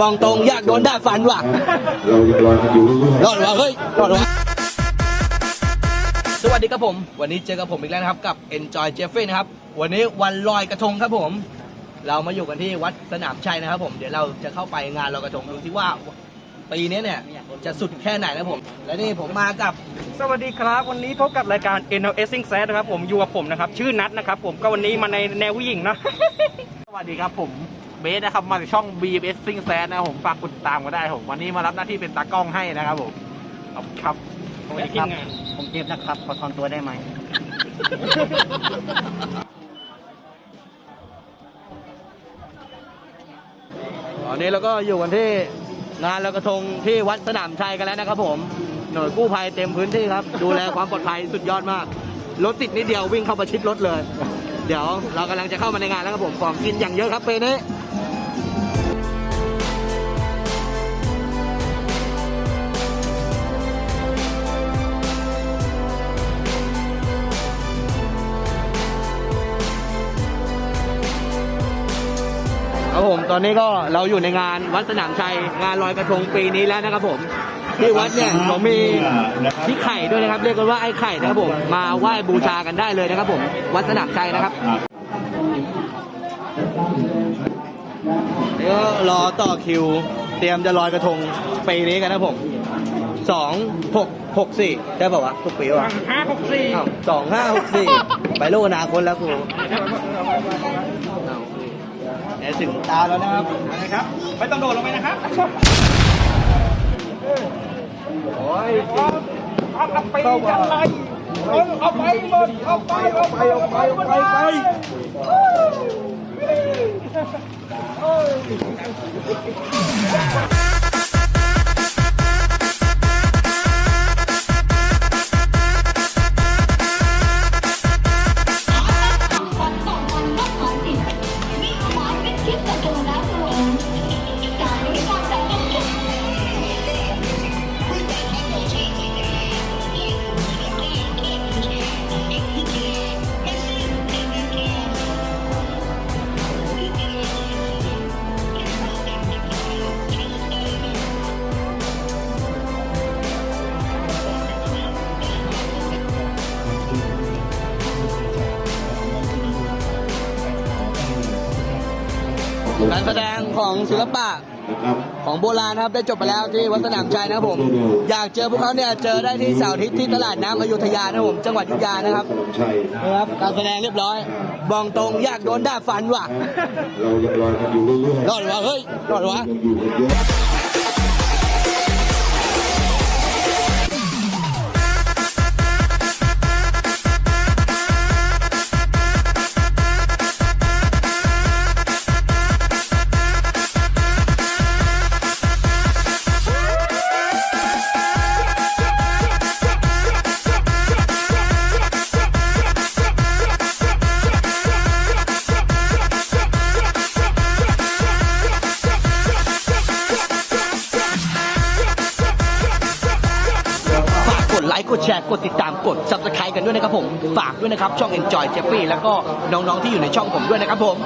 บองตรงอยากโดนด่าฟันว่ะเรายังลอยกันอยู่เรื่อยๆรอดวะเฮ้ยรอดวะสวัสดีครับผม วันนี้เจอกับผมอีกแล้วนะครับ กับ Enjoy Jeffrey นะครับ วันนี้วันลอยกระทงครับผม เรามาอยู่กันที่วัดสนามชัยนะครับผม เดี๋ยวเราจะเข้าไปงานลอยกระทงดูที่ว่าปีนี้เนี่ยจะสุดแค่ไหนนะครับผม และนี่ผมมากับ สวัสดีครับ วันนี้พบกับรายการ NLS Sing Set นะครับผมอยู่กับผมนะครับ ชื่อนัทนะครับผมก็วันนี้มาในแนวผู้หญิงนะ สวัสดีครับผม เบสนะครับ มาจากช่อง BBS Sing s a n นะครับผมฝากกดติดตามก็ได้ครับผมวันนี้มารับหน้าที่เป็นตากล้องให้นะครับผมขอบคุณครับสวัสดีทีมงานผมเจฟนะครับ ขอทอนตัวได้ไหม ตอนนี้เราก็อยู่กันที่งานลอยกระทงที่วัดสนามชัยกันแล้วนะครับผม หน่วยกู้ภัยเต็มพื้นที่ครับ ดูแลความปลอดภัยสุดยอดมาก รถติดนิดเดียววิ่งเข้าประชิดรถเลย เดี๋ยวเรากำลังจะเข้ามาในงานแล้วครับผม ของกินอย่างเยอะครับเปนี้ ครับผมตอนนี้ก็เราอยู่ในงานวัดสนามชัยงานลอยกระทงปีนี้แล้วนะครับผมที่วัดเนี่ยเขามีพี่ไข่ด้วยนะครับ เรียกกันว่าไอ้ไข่นะครับผมมาไหว้บูชากันได้เลยนะครับผมวัดสนามชัยนะครับนี่ก็รอต่อคิว เตรียมจะลอยกระทงปีนี้กันนะครับผมสองหกหกสี่ได้ป่าวะทุกปีวะห้าหกสี่สองห้าหกสี่ไปโลกอนาคตแล้วครู เดี๋ยวถึงตาแล้วนะครับนะครับ ไม่ต้องโดดลงไปนะครับโอ้ยเอาไปกันเลยเอาเอาไปหมดเอาไปเอาไปเอาไปเอาไปไป การแสดงของศิลปะนะครับของโบราณนะครับได้จบไปแล้วที่วัดสนามชัยนะครับผม อยากเจอพวกเขาเนี่ยเจอได้ที่เสาร์อาทิตย์ที่ตลาดน้ำอยุธยานะครับผมจังหวัดอยุธยานะครับใช่นะครับ การแสดงเรียบร้อยบองตรงอยากโดนด่าฟันว่ะเรายังลอยกันอยู่เรื่อยๆรอดวะเฮ้ยรอดวะ ดไลค์กดแชร์กดติดตามกด subscribe กันด้วยนะครับผม ฝากด้วยนะครับ ช่อง Enjoy Jeffrey แล้วก็น้องๆที่อยู่ในช่องผมด้วยนะครับผม